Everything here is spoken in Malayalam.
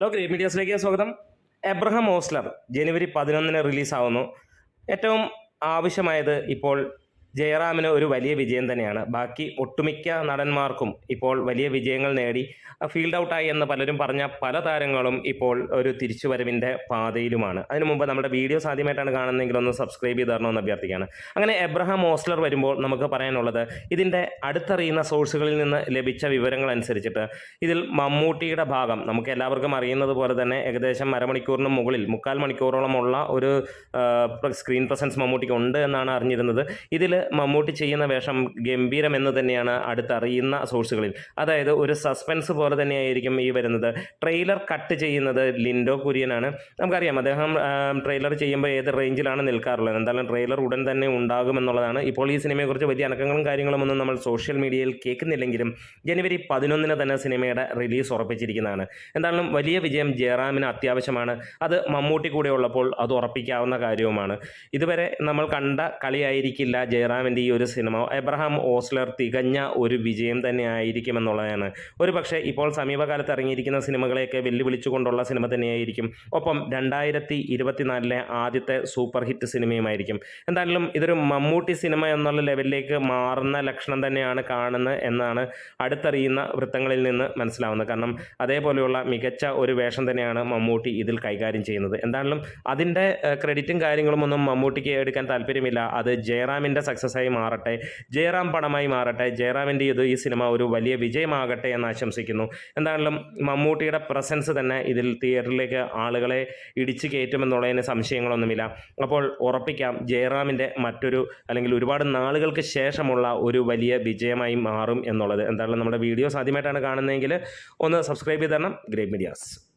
ഹലോ ഗ്രേറ്റ് മീഡിയാസിലേക്ക് സ്വാഗതം. എബ്രഹാം ഓസ്ലർ ജനുവരി പതിനൊന്നിന് റിലീസാവുന്നു. ഏറ്റവും ആവശ്യമായത് ഇപ്പോൾ ജയറാമിന് ഒരു വലിയ വിജയം തന്നെയാണ്. ബാക്കി ഒട്ടുമിക്ക നടന്മാർക്കും ഇപ്പോൾ വലിയ വിജയങ്ങൾ നേടി. ഫീൽഡ് ഔട്ടായി എന്ന് പലരും പറഞ്ഞ പല താരങ്ങളും ഇപ്പോൾ ഒരു തിരിച്ചുവരവിന്റെ പാതയിലുമാണ്. അതിനു മുമ്പ് നമ്മുടെ വീഡിയോ ആദ്യമായിട്ടാണ് കാണുന്നതെങ്കിൽ ഒന്ന് സബ്സ്ക്രൈബ് ചെയ്ത് തരണമെന്ന് അഭ്യർത്ഥിക്കുകയാണ്. അങ്ങനെ എബ്രഹാം ഓസ്ലർ വരുമ്പോൾ നമുക്ക് പറയാനുള്ളത് ഇതിന്റെ അടുത്തറിയുന്ന സോഴ്സുകളിൽ നിന്ന് ലഭിച്ച വിവരങ്ങൾ അനുസരിച്ചിട്ട് ഇതിൽ മമ്മൂട്ടിയുടെ ഭാഗം നമുക്ക് എല്ലാവർക്കും അറിയുന്നത് പോലെ തന്നെ ഏകദേശം അരമണിക്കൂറിന് മുകളിൽ മുക്കാൽ മണിക്കൂറോളമുള്ള ഒരു സ്ക്രീൻ പ്രസൻസ് മമ്മൂട്ടിക്ക് ഉണ്ട് എന്നാണ് അറിഞ്ഞിരുന്നത്. ഇതിൽ മമ്മൂട്ടി ചെയ്യുന്ന വേഷം ഗംഭീരം എന്ന് തന്നെയാണ് അടുത്തറിയുന്ന സോഴ്സുകളിൽ അതായത് ഒരു സസ്പെൻസ് പോലെ തന്നെയായിരിക്കും ഈ വരുന്നത്. ട്രെയിലർ കട്ട് ചെയ്യുന്നത് ലിൻഡോ കുര്യനാണ്. നമുക്കറിയാം അദ്ദേഹം ട്രെയിലർ ചെയ്യുമ്പോൾ ഏത് റേഞ്ചിലാണ് നിൽക്കാറുള്ളത്. എന്തായാലും ട്രെയിലർ ഉടൻ തന്നെ ഉണ്ടാകുമെന്നുള്ളതാണ്. ഇപ്പോൾ ഈ സിനിമയെക്കുറിച്ച് വലിയ അനക്കങ്ങളും കാര്യങ്ങളും ഒന്നും നമ്മൾ സോഷ്യൽ മീഡിയയിൽ കേൾക്കുന്നില്ലെങ്കിലും ജനുവരി പതിനൊന്നിന് തന്നെ സിനിമയുടെ റിലീസ് ഉറപ്പിച്ചിരിക്കുന്നതാണ്. എന്തായാലും വലിയ വിജയം ജയറാമിന് അത്യാവശ്യമാണ്. അത് മമ്മൂട്ടി കൂടെ ഉള്ളപ്പോൾ അത് ഉറപ്പിക്കാവുന്ന കാര്യവുമാണ്. ഇതുവരെ നമ്മൾ കണ്ട കളിയായിരിക്കില്ല ജയറാമിന്റെ ഈ ഒരു സിനിമ എബ്രഹാം ഓസ്ലർ തികഞ്ഞ ഒരു വിജയം തന്നെ ആയിരിക്കുമെന്നുള്ളതാണ്. ഒരു പക്ഷേ ഇപ്പോൾ സമീപകാലത്ത് ഇറങ്ങിയിരിക്കുന്ന സിനിമകളെയൊക്കെ വെല്ലുവിളിച്ചുകൊണ്ടുള്ള സിനിമ തന്നെയായിരിക്കും. ഒപ്പം രണ്ടായിരത്തി ഇരുപത്തിനാലിലെ ആദ്യത്തെ സൂപ്പർ ഹിറ്റ് സിനിമയുമായിരിക്കും. എന്തായാലും ഇതൊരു മമ്മൂട്ടി സിനിമ എന്നുള്ള ലെവലിലേക്ക് മാറുന്ന ലക്ഷണം തന്നെയാണ് കാണുന്നത് എന്നാണ് അടുത്തറിയുന്ന വൃത്തങ്ങളിൽ നിന്ന് മനസ്സിലാവുന്നത്. കാരണം അതേപോലെയുള്ള മികച്ച ഒരു വേഷം തന്നെയാണ് മമ്മൂട്ടി ഇതിൽ കൈകാര്യം ചെയ്യുന്നത്. എന്തായാലും അതിന്റെ ക്രെഡിറ്റും കാര്യങ്ങളും ഒന്നും മമ്മൂട്ടിക്ക് എടുക്കാൻ താല്പര്യമില്ല. അത് ജയറാമിന്റെ സക്സസ് ആയി മാറട്ടെ. ജയറാം പണമായി മാറട്ടെ. ജയറാമിന്റെ ഇത് ഈ സിനിമ ഒരു വലിയ വിജയമാകട്ടെ എന്ന് ആശംസിക്കുന്നു. എന്തായാലും മമ്മൂട്ടിയുടെ പ്രസൻസ് തന്നെ ഇതിൽ തിയേറ്ററിലേക്ക് ആളുകളെ ഇടിച്ചു കയറ്റുമെന്നുള്ളതിന് സംശയങ്ങളൊന്നുമില്ല. അപ്പോൾ ഉറപ്പിക്കാം ജയറാമിന്റെ മറ്റൊരു അല്ലെങ്കിൽ ഒരുപാട് നാളുകൾക്ക് ശേഷമുള്ള ഒരു വലിയ വിജയമായി മാറും എന്നുള്ളത്. എന്തായാലും നമ്മുടെ വീഡിയോസ് ആദ്യമായിട്ടാണ് കാണുന്നതെങ്കിൽ ഒന്ന് സബ്സ്ക്രൈബ് ചെയ്ത് തരണം. Great medias